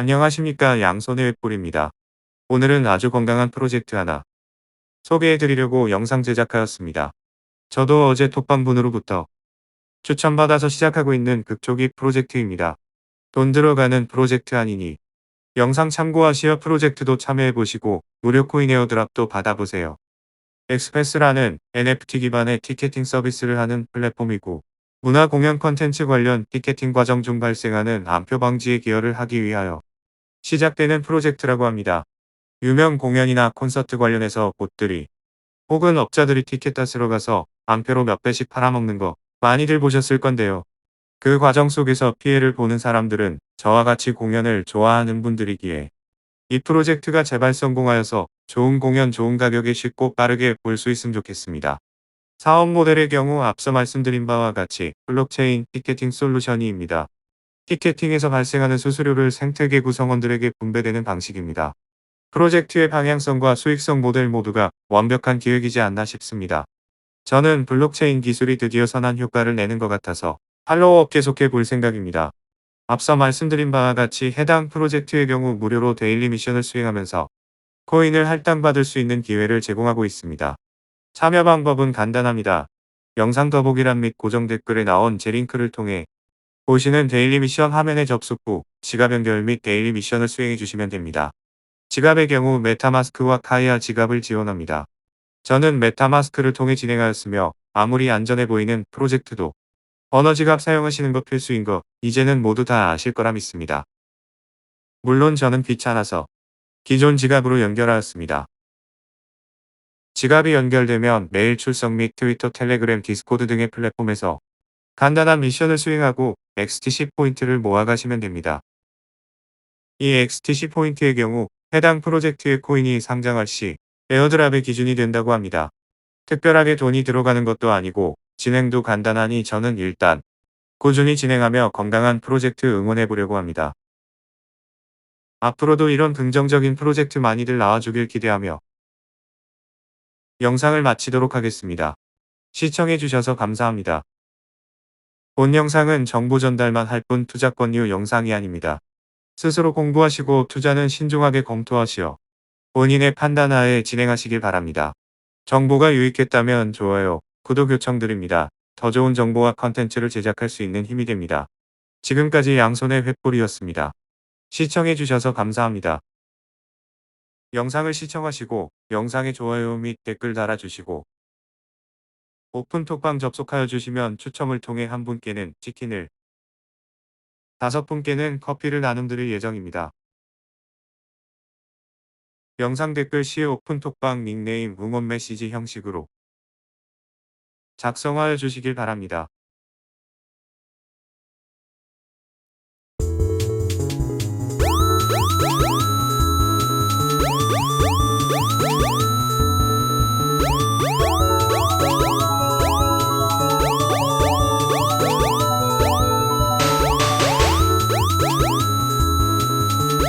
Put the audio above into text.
안녕하십니까 양손의 횃불입니다. 오늘은 아주 건강한 프로젝트 하나 소개해드리려고 영상 제작하였습니다. 저도 어제 톡방분으로부터 추천받아서 시작하고 있는 극초기 프로젝트입니다. 돈 들어가는 프로젝트 아니니 영상 참고하시어 프로젝트도 참여해보시고 무료 코인 에어드랍도 받아보세요. 엑스패스라는 NFT 기반의 티켓팅 서비스를 하는 플랫폼이고 문화 공연 컨텐츠 관련 티켓팅 과정 중 발생하는 암표 방지에 기여를 하기 위하여 시작되는 프로젝트라고 합니다. 유명 공연이나 콘서트 관련해서 곳들이 혹은 업자들이 티켓 따스러 가서 암표로 몇 배씩 팔아먹는 거 많이들 보셨을 건데요. 그 과정 속에서 피해를 보는 사람들은 저와 같이 공연을 좋아하는 분들이기에 이 프로젝트가 제발 성공하여서 좋은 공연 좋은 가격에 쉽고 빠르게 볼 수 있으면 좋겠습니다. 사업 모델의 경우 앞서 말씀드린 바와 같이 블록체인 티켓팅 솔루션이입니다. 티켓팅에서 발생하는 수수료를 생태계 구성원들에게 분배되는 방식입니다. 프로젝트의 방향성과 수익성 모델 모두가 완벽한 기획이지 않나 싶습니다. 저는 블록체인 기술이 드디어 선한 효과를 내는 것 같아서 팔로우업 계속해 볼 생각입니다. 앞서 말씀드린 바와 같이 해당 프로젝트의 경우 무료로 데일리 미션을 수행하면서 코인을 할당받을 수 있는 기회를 제공하고 있습니다. 참여 방법은 간단합니다. 영상 더보기란 및 고정 댓글에 나온 제 링크를 통해 보시는 데일리 미션 화면에 접속 후 지갑 연결 및 데일리 미션을 수행해 주시면 됩니다. 지갑의 경우 메타마스크와 카이아 지갑을 지원합니다. 저는 메타마스크를 통해 진행하였으며 아무리 안전해 보이는 프로젝트도 언어 지갑 사용하시는 것 필수인 거 이제는 모두 다 아실 거라 믿습니다. 물론 저는 귀찮아서 기존 지갑으로 연결하였습니다. 지갑이 연결되면 메일 출석 및 트위터, 텔레그램, 디스코드 등의 플랫폼에서 간단한 미션을 수행하고 XTC 포인트를 모아가시면 됩니다. 이 XTC 포인트의 경우 해당 프로젝트의 코인이 상장할 시 에어드랍의 기준이 된다고 합니다. 특별하게 돈이 들어가는 것도 아니고 진행도 간단하니 저는 일단 꾸준히 진행하며 건강한 프로젝트 응원해 보려고 합니다. 앞으로도 이런 긍정적인 프로젝트 많이들 나와주길 기대하며 영상을 마치도록 하겠습니다. 시청해주셔서 감사합니다. 본 영상은 정보 전달만 할 뿐 투자 권유 영상이 아닙니다. 스스로 공부하시고 투자는 신중하게 검토하시어 본인의 판단하에 진행하시길 바랍니다. 정보가 유익했다면 좋아요, 구독 요청드립니다. 더 좋은 정보와 컨텐츠를 제작할 수 있는 힘이 됩니다. 지금까지 양손의 횃불이었습니다. 시청해주셔서 감사합니다. 영상을 시청하시고 영상에 좋아요 및 댓글 달아주시고 오픈톡방 접속하여 주시면 추첨을 통해 한 분께는 치킨을 다섯 분께는 커피를 나눔드릴 예정입니다. 영상 댓글 시에 오픈톡방 닉네임 응원 메시지 형식으로 작성하여 주시길 바랍니다.